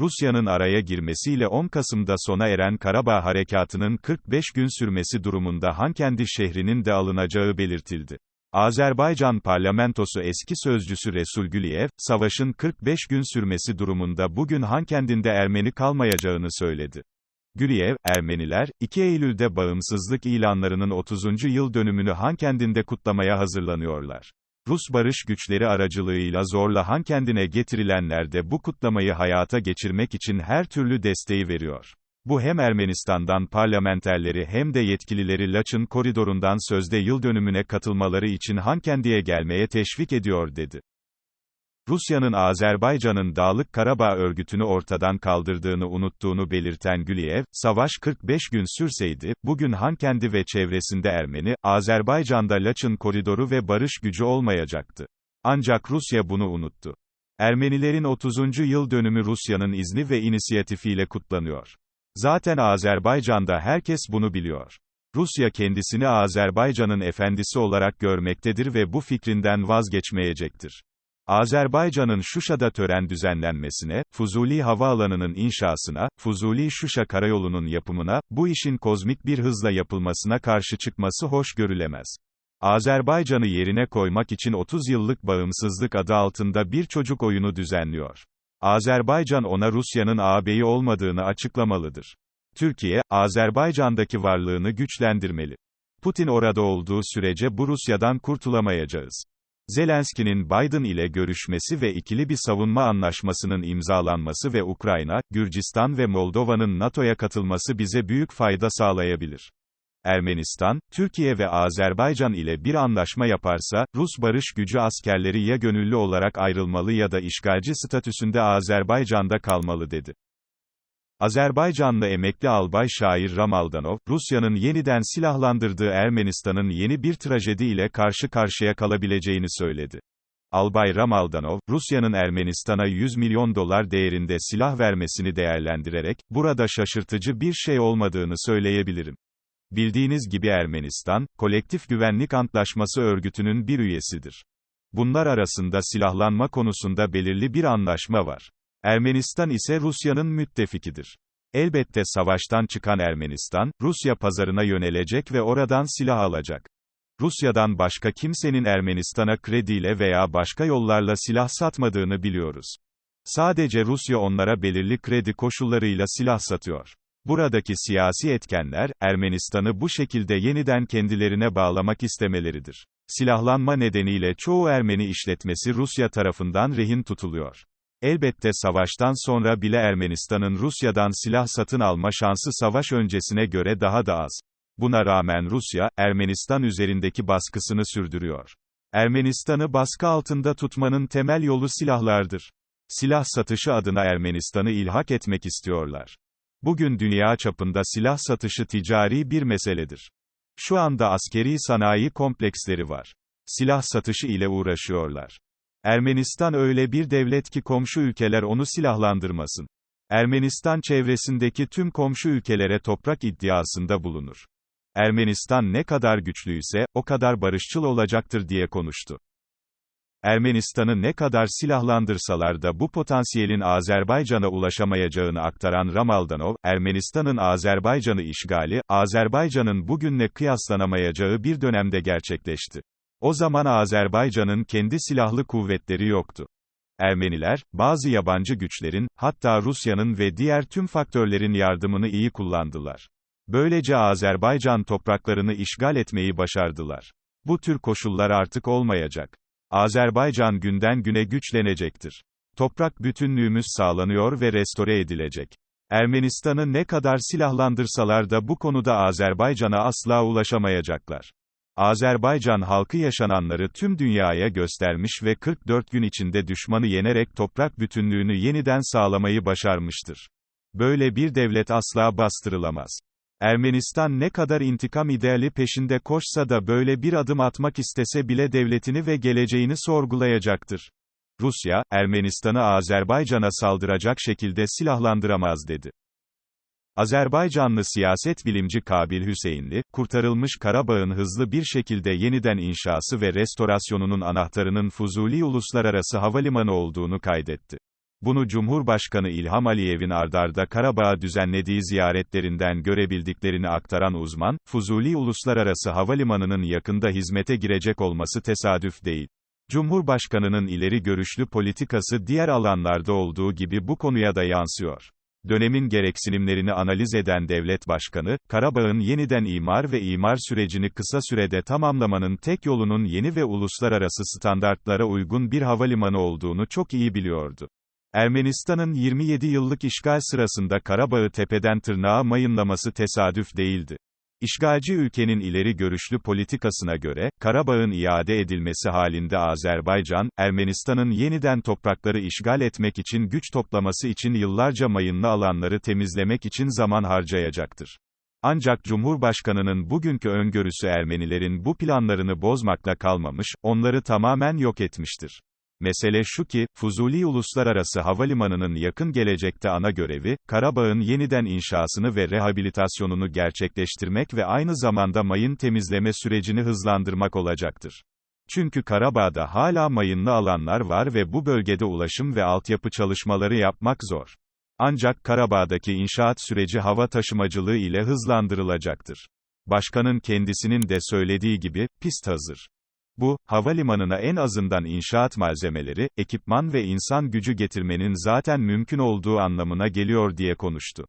Rusya'nın araya girmesiyle 10 Kasım'da sona eren Karabağ Harekatı'nın 45 gün sürmesi durumunda Hankendi şehrinin de alınacağı belirtildi. Azerbaycan parlamentosu eski sözcüsü Resul Güliyev, savaşın 45 gün sürmesi durumunda bugün Hankendinde Ermeni kalmayacağını söyledi. Güliyev, Ermeniler, 2 Eylül'de bağımsızlık ilanlarının 30. yıl dönümünü Hankendinde kutlamaya hazırlanıyorlar. Rus barış güçleri aracılığıyla zorla Hankendine getirilenler de bu kutlamayı hayata geçirmek için her türlü desteği veriyor. Bu hem Ermenistan'dan parlamenterleri hem de yetkilileri Laçın koridorundan sözde yıl dönümüne katılmaları için Hankendi'ye gelmeye teşvik ediyor dedi. Rusya'nın Azerbaycan'ın Dağlık Karabağ örgütünü ortadan kaldırdığını unuttuğunu belirten Güliyev, savaş 45 gün sürseydi, bugün Hankendi ve çevresinde Ermeni, Azerbaycan'da Laçın koridoru ve barış gücü olmayacaktı. Ancak Rusya bunu unuttu. Ermenilerin 30. yıl dönümü Rusya'nın izni ve inisiyatifiyle kutlanıyor. Zaten Azerbaycan'da herkes bunu biliyor. Rusya kendisini Azerbaycan'ın efendisi olarak görmektedir ve bu fikrinden vazgeçmeyecektir. Azerbaycan'ın Şuşa'da tören düzenlenmesine, Fuzuli Havaalanı'nın inşasına, Fuzuli-Şuşa karayolunun yapımına, bu işin kozmik bir hızla yapılmasına karşı çıkması hoş görülemez. Azerbaycan'ı yerine koymak için 30 yıllık bağımsızlık adı altında bir çocuk oyunu düzenliyor. Azerbaycan ona Rusya'nın ağabeyi olmadığını açıklamalıdır. Türkiye, Azerbaycan'daki varlığını güçlendirmeli. Putin orada olduğu sürece bu Rusya'dan kurtulamayacağız. Zelenski'nin Biden ile görüşmesi ve ikili bir savunma anlaşmasının imzalanması ve Ukrayna, Gürcistan ve Moldova'nın NATO'ya katılması bize büyük fayda sağlayabilir. Ermenistan, Türkiye ve Azerbaycan ile bir anlaşma yaparsa, Rus barış gücü askerleri ya gönüllü olarak ayrılmalı ya da işgalci statüsünde Azerbaycan'da kalmalı dedi. Azerbaycanlı emekli albay şair Ramaldanov, Rusya'nın yeniden silahlandırdığı Ermenistan'ın yeni bir trajedi ile karşı karşıya kalabileceğini söyledi. Albay Ramaldanov, Rusya'nın Ermenistan'a 100 milyon dolar değerinde silah vermesini değerlendirerek, burada şaşırtıcı bir şey olmadığını söyleyebilirim. Bildiğiniz gibi Ermenistan, Kolektif Güvenlik Antlaşması örgütünün bir üyesidir. Bunlar arasında silahlanma konusunda belirli bir anlaşma var. Ermenistan ise Rusya'nın müttefikidir. Elbette savaştan çıkan Ermenistan, Rusya pazarına yönelecek ve oradan silah alacak. Rusya'dan başka kimsenin Ermenistan'a krediyle veya başka yollarla silah satmadığını biliyoruz. Sadece Rusya onlara belirli kredi koşullarıyla silah satıyor. Buradaki siyasi etkenler, Ermenistan'ı bu şekilde yeniden kendilerine bağlamak istemeleridir. Silahlanma nedeniyle çoğu Ermeni işletmesi Rusya tarafından rehin tutuluyor. Elbette savaştan sonra bile Ermenistan'ın Rusya'dan silah satın alma şansı savaş öncesine göre daha da az. Buna rağmen Rusya, Ermenistan üzerindeki baskısını sürdürüyor. Ermenistan'ı baskı altında tutmanın temel yolu silahlardır. Silah satışı adına Ermenistan'ı ilhak etmek istiyorlar. Bugün dünya çapında silah satışı ticari bir meseledir. Şu anda askeri sanayi kompleksleri var. Silah satışı ile uğraşıyorlar. Ermenistan öyle bir devlet ki komşu ülkeler onu silahlandırmasın. Ermenistan çevresindeki tüm komşu ülkelere toprak iddiasında bulunur. Ermenistan ne kadar güçlüyse, o kadar barışçıl olacaktır diye konuştu. Ermenistan'ı ne kadar silahlandırsalar da bu potansiyelin Azerbaycan'a ulaşamayacağını aktaran Ramaldanov, Ermenistan'ın Azerbaycan'ı işgali, Azerbaycan'ın bugünle kıyaslanamayacağı bir dönemde gerçekleşti. O zaman Azerbaycan'ın kendi silahlı kuvvetleri yoktu. Ermeniler, bazı yabancı güçlerin, hatta Rusya'nın ve diğer tüm faktörlerin yardımını iyi kullandılar. Böylece Azerbaycan topraklarını işgal etmeyi başardılar. Bu tür koşullar artık olmayacak. Azerbaycan günden güne güçlenecektir. Toprak bütünlüğümüz sağlanıyor ve restore edilecek. Ermenistan'ı ne kadar silahlandırsalar da bu konuda Azerbaycan'a asla ulaşamayacaklar. Azerbaycan halkı yaşananları tüm dünyaya göstermiş ve 44 gün içinde düşmanı yenerek toprak bütünlüğünü yeniden sağlamayı başarmıştır. Böyle bir devlet asla bastırılamaz. Ermenistan ne kadar intikam ideali peşinde koşsa da böyle bir adım atmak istese bile devletini ve geleceğini sorgulayacaktır. Rusya, Ermenistan'ı Azerbaycan'a saldıracak şekilde silahlandıramaz dedi. Azerbaycanlı siyaset bilimci Kabil Hüseyinli, kurtarılmış Karabağ'ın hızlı bir şekilde yeniden inşası ve restorasyonunun anahtarının Fuzuli Uluslararası Havalimanı olduğunu kaydetti. Bunu Cumhurbaşkanı İlham Aliyev'in ardarda Karabağ'a düzenlediği ziyaretlerinden görebildiklerini aktaran uzman, Fuzuli Uluslararası Havalimanı'nın yakında hizmete girecek olması tesadüf değil. Cumhurbaşkanının ileri görüşlü politikası diğer alanlarda olduğu gibi bu konuya da yansıyor. Dönemin gereksinimlerini analiz eden devlet başkanı, Karabağ'ın yeniden imar ve imar sürecini kısa sürede tamamlamanın tek yolunun yeni ve uluslararası standartlara uygun bir havalimanı olduğunu çok iyi biliyordu. Ermenistan'ın 27 yıllık işgal sırasında Karabağ'ı tepeden tırnağa mayınlaması tesadüf değildi. İşgalci ülkenin ileri görüşlü politikasına göre, Karabağ'ın iade edilmesi halinde Azerbaycan, Ermenistan'ın yeniden toprakları işgal etmek için güç toplaması için yıllarca mayınlı alanları temizlemek için zaman harcayacaktır. Ancak Cumhurbaşkanının bugünkü öngörüsü Ermenilerin bu planlarını bozmakla kalmamış, onları tamamen yok etmiştir. Mesele şu ki, Fuzuli Uluslararası Havalimanı'nın yakın gelecekte ana görevi, Karabağ'ın yeniden inşasını ve rehabilitasyonunu gerçekleştirmek ve aynı zamanda mayın temizleme sürecini hızlandırmak olacaktır. Çünkü Karabağ'da hala mayınlı alanlar var ve bu bölgede ulaşım ve altyapı çalışmaları yapmak zor. Ancak Karabağ'daki inşaat süreci hava taşımacılığı ile hızlandırılacaktır. Başkanın kendisinin de söylediği gibi, pist hazır. Bu, havalimanına en azından inşaat malzemeleri, ekipman ve insan gücü getirmenin zaten mümkün olduğu anlamına geliyor diye konuştu.